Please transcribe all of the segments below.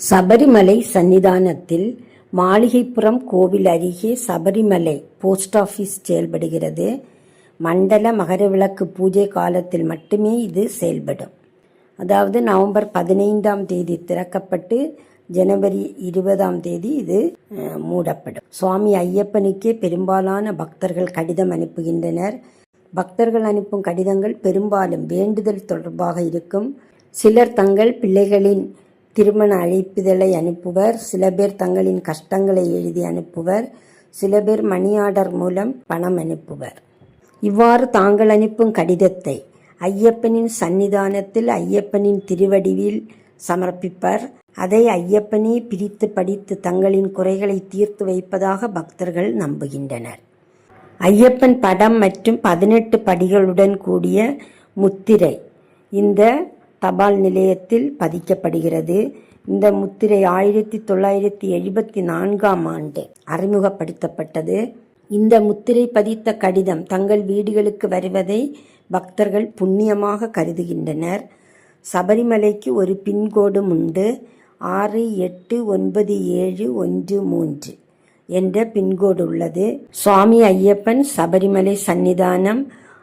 சபரிமலை சன்னிதானத்தில் மாளிகைப்புறம் கோவில் அருகே சபரிமலை போஸ்ட் ஆஃபீஸ் செயல்படுகிறது. மண்டல மகரவிளக்கு பூஜை காலத்தில் மட்டுமே இது செயல்படும். அதாவது நவம்பர் பதினைந்தாம் தேதி திறக்கப்பட்டு ஜனவரி இருபதாம் தேதி இது மூடப்படும். சுவாமி ஐயப்பனுக்கே பெரும்பாலான பக்தர்கள் கடிதம் அனுப்புகின்றனர். பக்தர்கள் அனுப்பும் கடிதங்கள் பெரும்பாலும் வேண்டுதல் தொடர்பாக இருக்கும். சிலர் தங்கள் பிள்ளைகளின் திருமண அழைப்பிதழை அனுப்புவர். சில பேர் தங்களின் கஷ்டங்களை எழுதி அனுப்புவர். சில பேர் மணி ஆர்டர் மூலம் பணம் அனுப்புவர். இவ்வாறு தாங்கள் அனுப்பும் கடிதத்தை ஐயப்பனின் சன்னிதானத்தில் ஐயப்பனின் திருவடிவில் சமர்ப்பிப்பர். அதை ஐயப்பனே பிரித்து படித்து தங்களின் குறைகளை தீர்த்து வைப்பதாக பக்தர்கள் நம்புகின்றனர். ஐயப்பன் படம் மற்றும் பதினெட்டு படிகளுடன் கூடிய முத்திரை. இந்த தபால் நிலையத்தில் பதிக்கப்படுகிறது. இந்த முத்திரை ஆயிரத்தி தொள்ளாயிரத்தி எழுபத்தி நான்காம் ஆண்டு அறிமுகப்படுத்தப்பட்டது. இந்த முத்திரை பதித்த கடிதம் தங்கள் வீடுகளுக்கு வருவதை பக்தர்கள் புண்ணியமாக கருதுகின்றனர். சபரிமலைக்கு ஒரு பின்கோடும் உண்டு. ஆறு எட்டு ஒன்பது ஏழு ஒன்று மூன்று என்ற பின்கோடு உள்ளது. சுவாமி ஐயப்பன் சபரிமலை சன்னிதானம்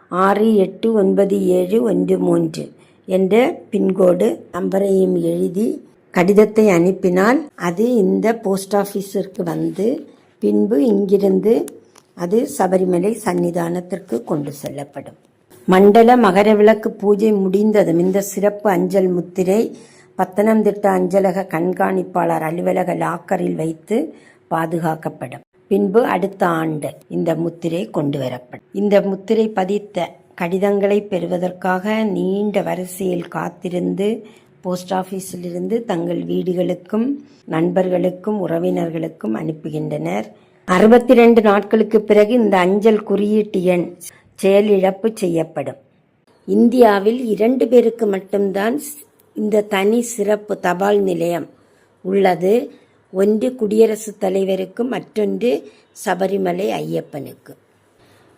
ஆறு எட்டு ஒன்பது ஏழு ஒன்று மூன்று என்ற பின்கோடு நம்பரையும் எழுதி கடிதத்தை அனுப்பினால் அது இந்த போஸ்ட் ஆஃபீஸிற்கு வந்து பின்பு இங்கிருந்து அது சபரிமலை சன்னிதானத்திற்கு கொண்டு செல்லப்படும். மண்டல மகர விளக்கு பூஜை முடிந்ததும் இந்த சிறப்பு அஞ்சல் முத்திரை பத்தனம்திட்ட அஞ்சலக கண்காணிப்பாளர் அலுவலக லாக்கரில் வைத்து பாதுகாக்கப்படும். பின்பு அடுத்த ஆண்டு இந்த முத்திரை கொண்டு வரப்படும். இந்த முத்திரை பதித்த கடிதங்களை பெறுவதற்காக நீண்ட வரிசையில் காத்திருந்து போஸ்ட் ஆஃபீஸிலிருந்து தங்கள் வீடுகளுக்கும் நண்பர்களுக்கும் உறவினர்களுக்கும் அனுப்புகின்றனர். அறுபத்தி ரெண்டு நாட்களுக்கு பிறகு இந்த அஞ்சல் குறியீட்டு எண் செயலிழப்பு செய்யப்படும். இந்தியாவில் இரண்டு பேருக்கு மட்டும்தான் இந்த தனி சிறப்பு தபால் நிலையம் உள்ளது. ஒன்று குடியரசுத் தலைவருக்கு மற்றொன்று சபரிமலை ஐயப்பனுக்கு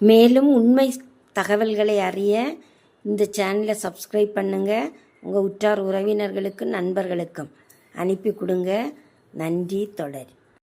மேலும் உண்மை தகவல்களை அறிய இந்த சேனலை சப்ஸ்கிரைப் பண்ணுங்கள் உங்கள் உற்றார் உறவினர்களுக்கும் நண்பர்களுக்கும் அனுப்பி கொடுங்க. நன்றி தொடர்.